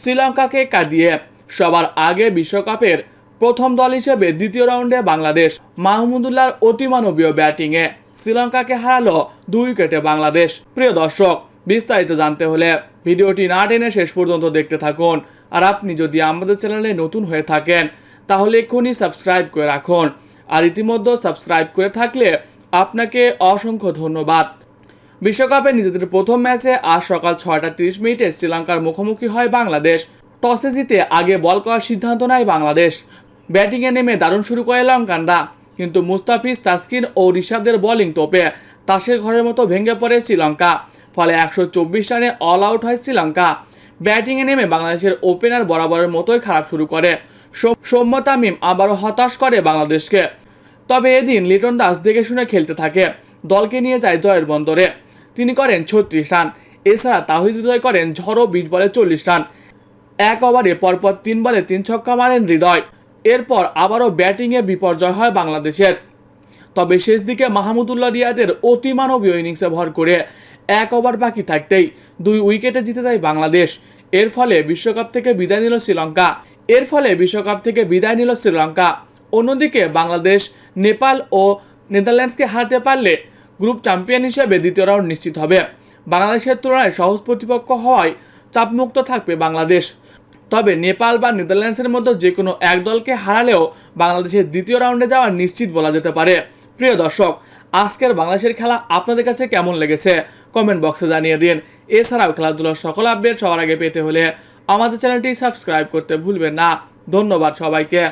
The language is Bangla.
শ্রীলঙ্কাকে কাঁদিয়ে সবার আগে বিশ্বকাপের প্রথম দল হিসেবে দ্বিতীয় রাউন্ডে বাংলাদেশ মাহমুদুল্লাহর অতিমানবীয় ব্যাটিংয়ে শ্রীলঙ্কাকে হারালো দুই উইকেটে বাংলাদেশ। প্রিয় দর্শক, বিস্তারিত জানতে হলে ভিডিওটি না টেনে শেষ পর্যন্ত দেখতে থাকুন। আর আপনি যদি আমাদের চ্যানেলে নতুন হয়ে থাকেন, তাহলে এক্ষুনি সাবস্ক্রাইব করে রাখুন। আর ইতিমধ্যে সাবস্ক্রাইব করে থাকলে আপনাকে অসংখ্য ধন্যবাদ। বিশ্বকাপে নিজেদের প্রথম ম্যাচে আজ সকাল ছয়টা তিরিশ মিনিটে শ্রীলঙ্কার মুখোমুখি হয় বাংলাদেশ। টসে জিতে আগে বল করার সিদ্ধান্ত নেয় বাংলাদেশ। ব্যাটিংয়ে নেমে দারুণ শুরু করে লঙ্কানরা। কিন্তু মুস্তাফিজ, তাসকিন ও ঋষাদের বোলিং তোপে তাসের ঘরের মতো ভেঙে পড়ে শ্রীলঙ্কা। ফলে একশো চব্বিশ রানে অল আউট হয় শ্রীলঙ্কা। ব্যাটিংয়ে নেমে বাংলাদেশের ওপেনার বরাবরের মতোই খারাপ শুরু করে। সৌম্য তামিম আবারও হতাশ করে বাংলাদেশকে। তবে এদিন লিটন দাস দেখে শুনে খেলতে থাকে। দলকে নিয়ে যায় জয়ের বন্দরে। তিনি করেন ছত্রিশ রান। এছাড়া তাহিদ হৃদয় করেন ঝড়ো বিশ বলে চল্লিশ রান। এক ওভারে পরপর তিন বলে তিন ছক্কা মারেন হৃদয়। এরপর আবারও ব্যাটিংয়ে বিপর্যয় হয় বাংলাদেশের। তবে শেষ দিকে মাহমুদুল্লাহ রিয়াদের অতিমানবীয় ইনিংসে ভর করে এক ওভার বাকি থাকতেই দুই উইকেটে জিতে যায় বাংলাদেশ। এর ফলে বিশ্বকাপ থেকে বিদায় নিল শ্রীলঙ্কা। এর ফলে বিশ্বকাপ থেকে বিদায় নিল শ্রীলঙ্কা। অন্যদিকে বাংলাদেশ, নেপাল ও নেদারল্যান্ডসকে হারতে পারলে গ্রুপ চ্যাম্পিয়ন হিসেবে দ্বিতীয় রাউন্ড নিশ্চিত হবে। বাংলাদেশের তুলনায় সহজ প্রতিপক্ষ হওয়ায় চাপমুক্ত থাকবে বাংলাদেশ। তবে নেপাল বা নেদারল্যান্ডসের মধ্যে যে কোনো এক দলকে হারালেও বাংলাদেশের দ্বিতীয় রাউন্ডে যাওয়া নিশ্চিত বলা যেতে পারে। প্রিয় দর্শক, আজকের বাংলাদেশের খেলা আপনাদের কাছে কেমন লেগেছে? কমেন্ট বক্সে জানিয়ে দিন। এছাড়াও খেলাধুলার সকল আপডেট সবার আগে পেতে হলে আমাদের চ্যানেলটি সাবস্ক্রাইব করতে ভুলবেন না। ধন্যবাদ সবাইকে।